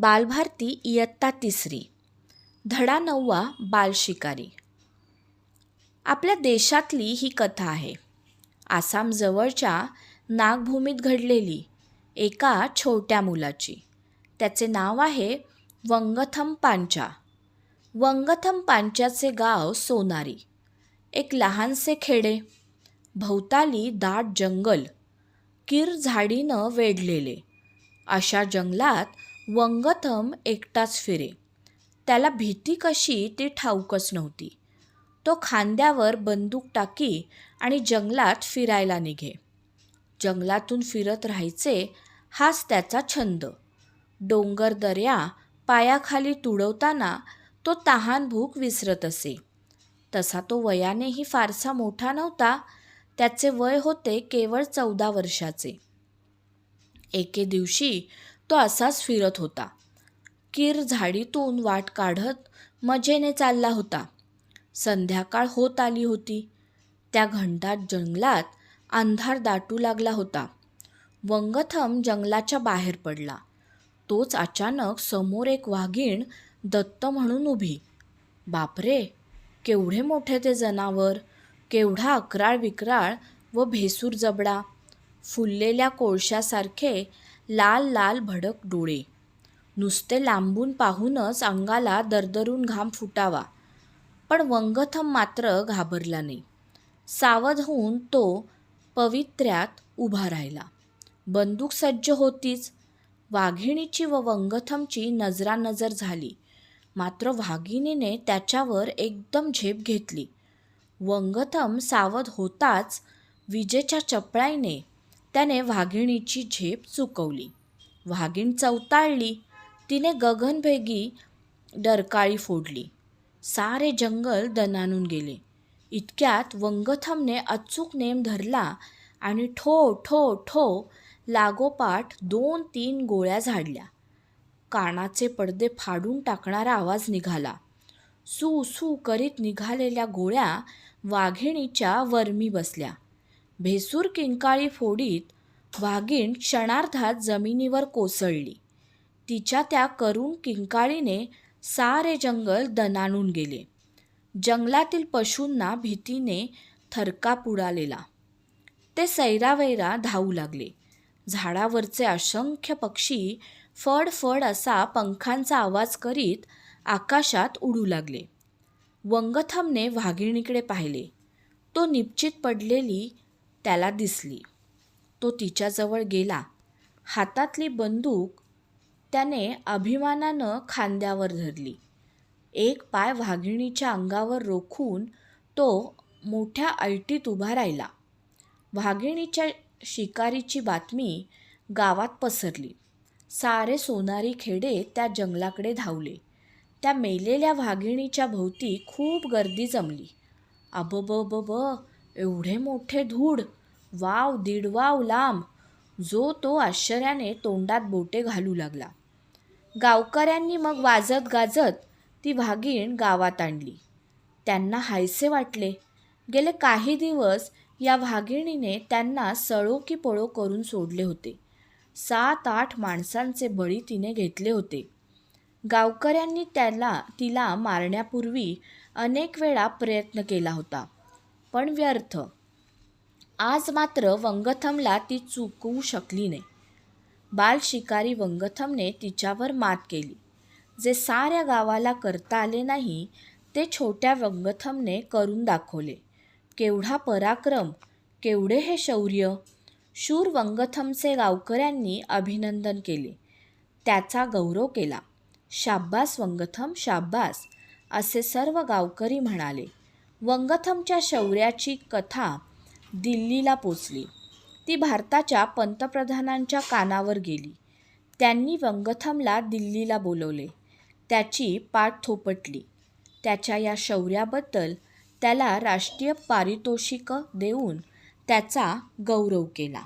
बालभारती इयत्ता तिसरी. धडा नववा बालशिकारी आपल्या देशातली ही कथा आहे. आसामजवळच्या नागभूमीत घडलेली एका छोट्या मुलाची. त्याचे नाव आहे वंगथम पांचा. वंगथम पांच्याचे गाव सोनारी. एक लहानसे खेडे. भोवताली दाट जंगल. किर झाडीनं वेढलेले. अशा जंगलात वंगथम एकटाच फिरे. त्याला भीती कशी ती ठाऊकच नव्हती. तो खांद्यावर बंदूक टाकी आणि जंगलात फिरायला निघे. जंगलातून फिरत राहायचे हाच त्याचा छंद. डोंगर दऱ्या पायाखाली तुडवताना तो तहान भूक विसरत असे. तसा तो वयानेही फारसा मोठा नव्हता. त्याचे वय होते केवळ चौदा वर्षाचे. एके दिवशी तो असाच फिरत होता. किर झाडीतून वाट काढत मजेने चालला होता. संध्याकाळ होत आली होती. त्या घंटात जंगलात अंधार दाटू लागला होता. वंगथम जंगलाच्या बाहेर पडला. तोच अचानक समोर एक वाघीण दत्त म्हणून उभी. बापरे केवढे मोठे ते जनावर केवढा अकराळ विक्राळ व भेसूर जबडा. फुललेल्या कोळशासारखे लाल लाल भडक डोळे. नुसते लांबून पाहूनच अंगाला दरदरून घाम फुटावा. पण वंगथम मात्र घाबरला नाही. सावध होऊन तो पवित्र्यात उभा राहिला. बंदूक सज्ज होतीच. वाघिणीची व वंगथमची नजरानजर झाली. मात्र वाघिणीने त्याच्यावर एकदम झेप घेतली. वंगथम सावध होताच विजेच्या चपळाईने त्याने वाघिणीची झेप चुकवली. वाघीण चवताळली तिने गगनभेगी डरकाळी फोडली. सारे जंगल दणानून गेले. इतक्यात वंगथमने अचूक नेम धरला आणि ठो ठो ठो लागोपाठ दोन तीन गोळ्या झाडल्या. कानाचे पडदे फाडून टाकणारा आवाज निघाला. सू सू करीत निघालेल्या गोळ्या वाघिणीच्या वर्मी बसल्या. भेसूर किंकाळी फोडीत वाघीण क्षणार्धात जमिनीवर कोसळली. तिच्या त्या करून किंकाळीने सारे जंगल दणाणून गेले. जंगलातील पशूंना भीतीने थरकाप उडालेला ते सैरावैरा धावू लागले. झाडावरचे असंख्य पक्षी फड फड असा पंखांचा आवाज करीत आकाशात उडू लागले. वंगथमने वाघिणीकडे पाहिले. तो निपचित पडलेली त्याला दिसली. तो तिच्याजवळ गेला. हातातली बंदूक त्याने अभिमानानं खांद्यावर धरली. एक पाय वाघिणीच्या अंगावर रोखून तो मोठ्या ऐटीत उभा राहिला. वाघिणीच्या शिकारीची बातमी गावात पसरली. सारे सोनारी खेडे त्या जंगलाकडे धावले. त्या मेलेल्या वाघिणीच्या भोवती खूप गर्दी जमली. अब एवढे मोठे धूड वाव दीड वाव लांब जो तो आश्चर्याने तोंडात बोटे घालू लागला. गावकऱ्यांनी मग वाजत गाजत ती वाघीण गावात आणली. त्यांना हायसे वाटले. गेले काही दिवस या वाघिणीने त्यांना सळो की पळो करून सोडले होते. सात आठ माणसांचे बळी तिने घेतले होते. गावकऱ्यांनी त्याला तिला मारण्यापूर्वी अनेक वेळा प्रयत्न केला होता. पण व्यर्थ. आज मात्र वंगथमला ती चुकवू शकली नाही. बाल शिकारी वंगथमने तिच्यावर मात केली. जे साऱ्या गावाला करता आले नाही ते छोट्या वंगथमने करून दाखवले. केवढा पराक्रम केवढे हे शौर्य! शूर वंगथमचे गावकऱ्यांनी अभिनंदन केले. त्याचा गौरव केला. शाब्बास वंगथम शाब्बास! असे सर्व गावकरी म्हणाले. वंगथमच्या शौर्याची कथा दिल्लीला पोचली. ती भारताच्या पंतप्रधानांच्या कानावर गेली. त्यांनी वंगथमला दिल्लीला बोलवले. त्याची पाठ थोपटली. त्याच्या या शौर्याबद्दल त्याला राष्ट्रीय पारितोषिकं देऊन त्याचा गौरव केला.